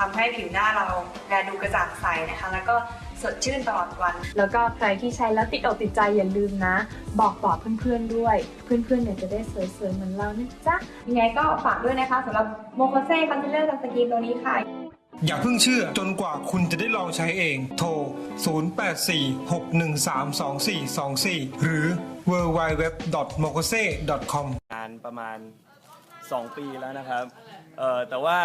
ทำให้ผิวหน้าเราแลดูกระจ่างใสนะคะ แล้วก็สดชื่นตลอดวัน แล้วก็ใครที่ใช้แล้วติดอกติดใจอย่าลืมนะ บอกต่อเพื่อนๆด้วย เพื่อนๆเนี่ยจะได้สวยๆเหมือนเรานะจ๊ะยังไงก็ฝากด้วยนะคะสำหรับโมโคเซ่คอนซีลเลอร์สกินตัวนี้ค่ะอย่าเพิ่งเชื่อจนกว่าคุณจะได้ลองใช้เอง โทร 0846132424 หรือ www.mokose.com งานประมาณ 2 ปีแล้วนะครับ เออแต่ว่า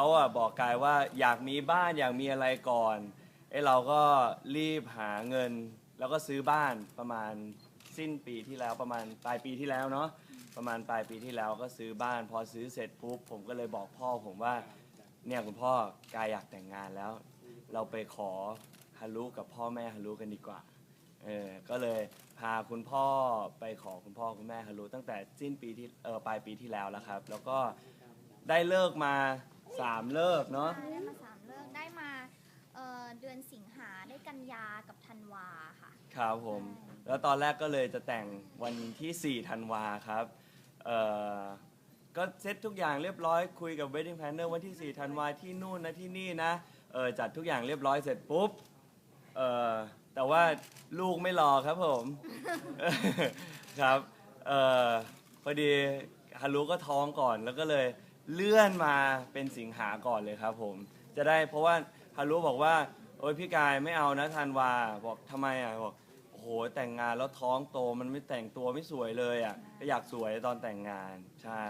เขาอะบอกกายว่าอยากมีบ้านอยากมีอะไรก่อนไอ้เราก็รีบหาเงิน แล้วก็ซื้อบ้านประมาณสิ้นปีที่แล้วประมาณปลายปีที่แล้วเนาะประมาณปลายปีที่แล้วก็ซื้อบ้าน พอซื้อเสร็จปุ๊บผมก็เลยบอกพ่อผมว่าเนี่ยคุณพ่อกายอยากแต่งงานแล้ว เราไปขอฮารุกับพ่อแม่ฮารุกันดีกว่าเออก็เลยพาคุณพ่อไปขอคุณพ่อคุณแม่ฮารุตั้งแต่สิ้นปีที่เออปลายปีที่แล้วแล้วครับ แล้วก็ได้เลิกมา สามเลิกเนาะ ได้มาสามเรื่องได้มาเอ่อเดือนสิงหาได้กันยากับธันวาค่ะ ครับผม แล้วตอนแรกก็เลยจะแต่งวันที่4ธันวาครับ เออก็เซ็ตทุกอย่างเรียบร้อยคุยกับ wedding planner วันที่4ธันวาที่นู่นนะที่นี่นะ เออจัดทุกอย่างเรียบร้อยเสร็จปุ๊บ เออแต่ว่าลูกไม่รอครับผม ครับ เออพอดีฮารุก็ท้องก่อนแล้วก็เลย เลื่อนมาเป็นสิงหาก่อนเลยครับผม จะได้เพราะว่าฮารุบอกว่า โอ้ยพี่กายไม่เอานะธันวาบอกทำไมอะบอกโอ้โหแต่งงานแล้วท้องโตมันไม่แต่งตัวไม่สวยเลยอะก็อยากสวยตอนแต่งงานใช่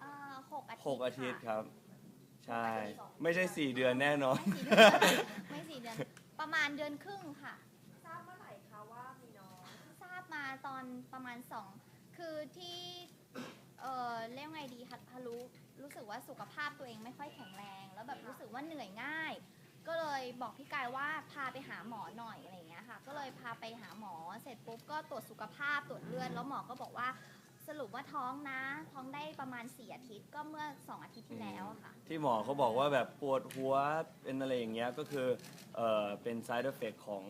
เอ่อหกอาทิตย์หกอาทิตย์ค่ะครับ ใช่ ไม่ใช่สี่เดือนแน่นอนไม่สี่เดือน ประมาณเดือนครึ่งค่ะ ทราบเมื่อไหร่คะว่ามีน้อง ทราบมาตอนประมาณสอง คือที่เออเรียกไงดีฮัทฮารุรู้สึกว่าสุขภาพตัวเองไม่ค่อยแข็งแรง แล้วแบบรู้สึกว่าเหนื่อยง่าย ก็เลยบอกพี่กายว่าพาไปหาหมอหน่อยอะไรอย่างเงี้ยค่ะ ก็เลยพาไปหาหมอเสร็จปุ๊บก็ตรวจสุขภาพตรวจเลือดแล้วหมอก็บอกว่าสรุปว่าท้องนะ ท้องได้ประมาณ4อาทิตย์ก็เมื่อ2อาทิตย์ที่แล้วอะค่ะ ที่หมอเขาบอกว่าแบบปวดหัวเป็นอะไรอย่างเงี้ยก็คือเออเป็น side effect ของ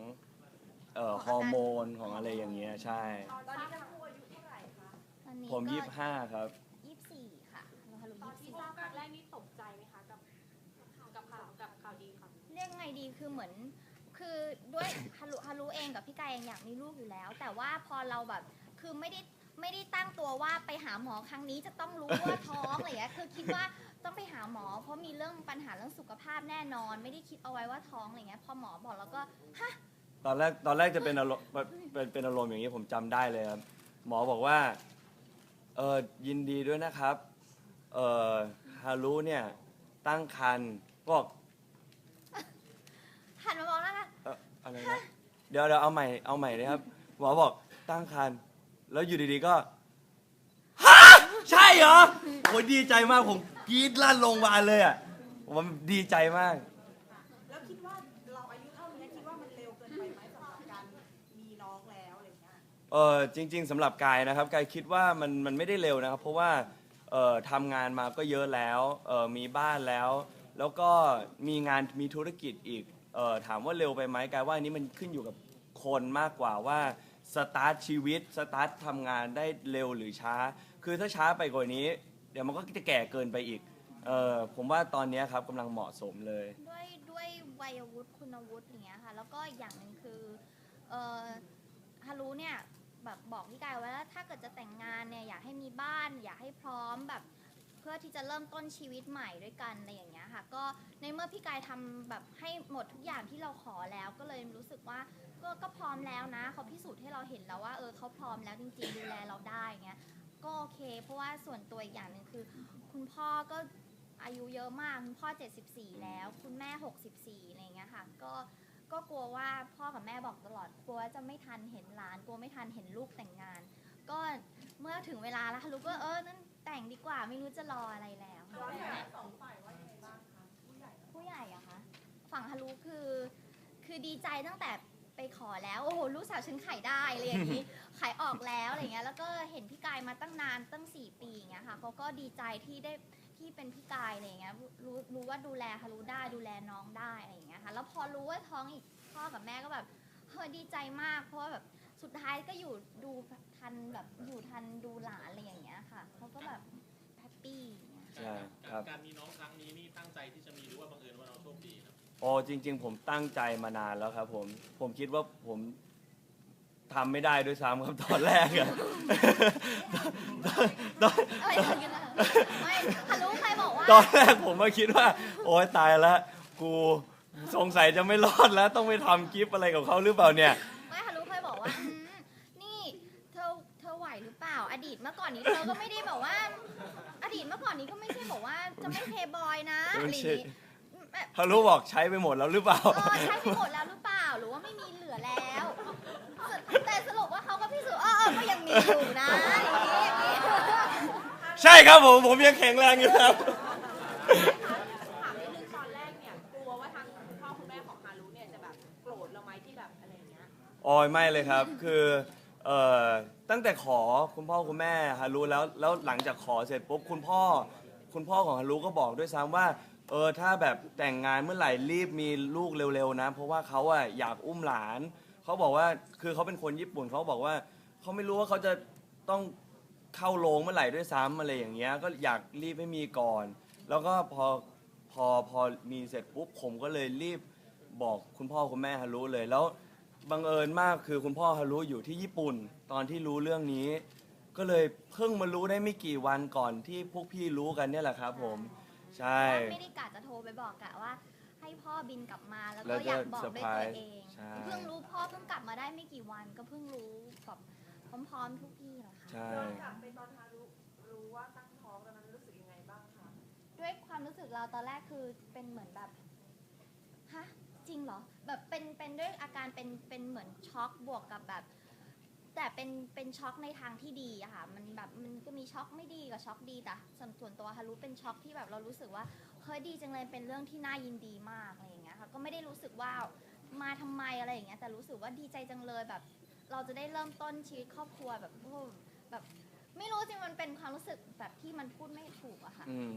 เอ่อฮอร์โมนของอะไรอย่างเงี้ยใช่ ตอนนี้ทั้ อนนี้ผมก็ยี่ห้าครับ ยี่สิบสี่ค่ะเราฮารุยี่สิบสี่ทราบครั้งแรกนี่ตกใจไหมคะกับกับข่าวกับข่าวดีค่ะเรียกไงดีคือเหมือน คือด้วย ฮารุฮารุเองกับพี่กายเองอยากมีลูกอยู่แล้ว แต่ว่าพอเราแบบคือไม่ได้ไม่ได้ตั้งตัวว่าไปหาหมอครั้งนี้จะต้องรู้ว่าท้องอะไรอย่างเงี้ยคือคิดว่าต้องไปหาหมอ เพราะมีเรื่องปัญหาเรื่องสุขภาพแน่นอน ไม่ได้คิดเอาไว้ว่าท้องอะไรเงี้ยพอหมอบอกแล้วก็ฮะ ตอนแรกตอนแรกจะเป็นอารมณ์เป็นเป็นอารมณ์อย่างนี้ผมจำได้เลยครับ หมอบอกว่าเออยินดีด้วยนะครับ เออฮารุเนี่ยตั้งครรภ์บอกหันมามองแล้วค่ะเอ่ออะไรนะเดี๋ยวเดี๋ยวเอาใหม่เอาใหม่เลยครับ หมอบอกตั้งครรภ์แล้วอยู่ดีๆก็ฮะใช่เหรอโอ้ยดีใจมากผมกรี๊ดลั่นโรงพยาบาลเลยอะผมดีใจมาก เออจริง ๆสำหรับกายนะครับกายคิดว่ามันมันไม่ได้เร็วนะครับ เพราะว่าเอ่อทำงานมาก็เยอะแล้วเอ่อมีบ้านแล้ว แล้วก็มีงานมีธุรกิจอีกเอ่อถามว่าเร็วไปไหมกายว่าอันนี้มันขึ้นอยู่กับคนมากกว่าว่าสตาร์ทชีวิตสตาร์ททำงานได้เร็วหรือช้า คือถ้าช้าไปกว่านี้ เดี๋ยวมันก็จะแก่เกินไปอีกเออผมว่าตอนนี้ครับกำลังเหมาะสมเลย ด้วยด้วยวัยวุฒิคุณวุฒิอย่างเงี้ยค่ะ แล้วก็อีกอย่างหนึ่งคือเอ่อฮารุเนี่ย แบบบอกพี่กายไว้ว่าถ้าเกิดจะแต่งงานเนี่ยอยากให้มีบ้าน อยากให้พร้อมแบบเพื่อที่จะเริ่มต้นชีวิตใหม่ด้วยกันอะไรอย่างเงี้ยค่ะก็ในเมื่อพี่กายทำแบบให้หมดทุกอย่างที่เราขอแล้วก็เลยรู้สึกว่าก็ก็พร้อมแล้วนะเขาพิสูจน์ให้เราเห็นแล้วว่าเออเขาพร้อมแล้วจริงๆดูแลเราได้เงี้ยก็โอเค เพราะว่าส่วนตัวอีกอย่างหนึ่งคือ คุณพ่อก็อายุเยอะมากคุณพ่อ 74 แล้ว คุณแม่ 64อะไรอย่างเงี้ยค่ะก็ ก็กลัวว่าพ่อกับแม่บอกตลอดกลัวจะไม่ทันเห็นหลานกลัวไม่ทันเห็นลูกแต่งงาน ก็เมื่อถึงเวลาแล้วลูกก็เออนั่นแต่งดีกว่าไม่รู้จะรออะไรแล้วผู้ใหญ่สองฝ่ายว่ายัไงบ้างคะผู้ใหญ่ผู้ใหญ่อะคะฝั่งฮารุคือ คือดีใจตั้งแต่ไปขอแล้วโอ้โหลูกสาวฉันขายได้เลยอย่างนี้ ขายออกแล้วอะไรเงี้ยแล้วก็เห็นพี่กายมาตั้งนานตั้ง 4 ปีอย่างเงี้ยค่ะเขาก็ดีใจที่ได้ ที่เป็นพี่กายอะไรเงี้ยรู้รู้ว่าดูแลฮารุได้ดูแลน้องได้อะไรอย่างเงี้ยค่ะแล้วพอรู้ว่าท้องอีกพ่อกับแม่ก็แบบเฮ้ยดีใจมาก เพราะว่าแบบสุดท้ายก็อยู่ดูทันแบบอยู่ทันดูหลานอะไรอย่างเงี้ยค่ะเขาก็แบบแฮปปี้อย่างเงี้ย ใช่ครับ การมีน้องครั้งนี้นี่ตั้งใจที่จะมีหรือว่าบังเอิญว่าเราโชคดีครับโอ้จริง ๆ ผมตั้งใจมานานแล้วครับผมผมคิดว่าผม ทำไม่ได้ด้วยซ้ำครับตอนแรกอะตอนอะไรอย่างเงี้ยนะไม่ฮารุใครบอกว่าตอนแรกผมมาคิดว่า โอ๊ยตายแล้วกูสงสัยจะไม่รอดแล้ว ต้องไปทำคลิปอะไรกับเขาหรือเปล่าเนี่ย ไม่ฮารุเคยบอกว่าอืมนี่เธอเธอไหวหรือเปล่า อดีตเมื่อก่อนนี้เธอก็ไม่ได้แบบว่า อดีตเมื่อก่อนนี้ก็ไม่ใช่บอกว่าจะไม่เพย์บอยนะอะไรอย่างงี้แบบฮารุบอกใช้ไปหมดแล้วหรือเปล่า เออใช้ไปหมดแล้วหรือเปล่าหรือว่าไม่มีเหลือแล้ ก็ยังมีอยู่นะอย่างนี้อย่างนี้ใช่ครับผมผมยังแข็งแรงอยู่ครับ ถามนิดนึงตอนแรกเนี่ยกลัวว่าทางคุณพ่อคุณแม่ของฮารุเนี่ยจะแบบโกรธเราไหมที่แบบอะไรอย่างเงี้ยโอ้ยไม่เลยครับ คือเอ่อตั้งแต่ขอคุณพ่อคุณแม่ฮารุแล้วแล้วหลังจากขอเสร็จปุ๊บคุณพ่อ คุณพ่อของฮารุก็บอกด้วยซ้ำว่าเออถ้าแบบแต่งงานเมื่อไหร่รีบมีลูกเร็วๆนะ เพราะว่าเขาอะอยากอุ้มหลานเขาบอกว่าคือเขาเป็นคนญี่ปุ่นเขาบอกว่า เขาไม่รู้ว่าเขาจะต้องเข้าโรงเมื่อไหร่ด้วยซ้ำอะไรอย่างเงี้ย ก็อยากรีบให้มีก่อน แล้วก็พอพอพอมีเสร็จปุ๊บผมก็เลยรีบบอกคุณพ่อคุณแม่ฮารุเลยแล้วบังเอิญมากคือคุณพ่อฮารุอยู่ที่ญี่ปุ่น ตอนที่รู้เรื่องนี้ ก็เลยเพิ่งมารู้ได้ไม่กี่วันก่อนที่พวกพี่รู้กันเนี่ยแหละครับ ผมใช่ ไม่ได้กะจะโทรไปบอกกะว่า ให้พ่อบินกลับมาแล้วแล้ก็วอยากจะบอกด้วยเซอร์ไพรตัวส์เองใช่ เพิ่งรู้พ่อเพิ่งกลับมาได้ไม่กี่วันก็เพิ่งรู้แบบ พร้อมๆทุกพี่แหละค่ะใช่ ย้อนกลับไปตอนฮารุรู้ว่าตั้งท้องตอนนั้นรู้สึกยังไงบ้างคะด้วยความรู้สึกเราตอนแรกคือเป็นเหมือนแบบ ฮะ จริงเหรอ แบบเป็นเป็นด้วยอาการเป็นเป็นเหมือนช็อกบวกกับแบบ แต่เป็นเป็นช็อกในทางที่ดีอะค่ะ มันแบบมันก็มีช็อกไม่ดีกับช็อกดีแต่ส่วนส่วนตัวฮารุเป็นช็อกที่แบบเรารู้สึกว่าเฮ้ยดีจังเลยเป็นเรื่องที่น่ายินดีมากอะไรอย่างเงี้ยค่ะ ก็ไม่ได้รู้สึกว่ามาทำไมอะไรอย่างเงี้ยแต่รู้สึกว่าดีใจจังเลยแบบ เราจะได้เริ่มต้นชีวิตครอบครัวแบบโอ้แบบ ไม่รู้จริงมันเป็นความรู้สึกแบบที่มันพูดไม่ถูกอะค่ะ อืม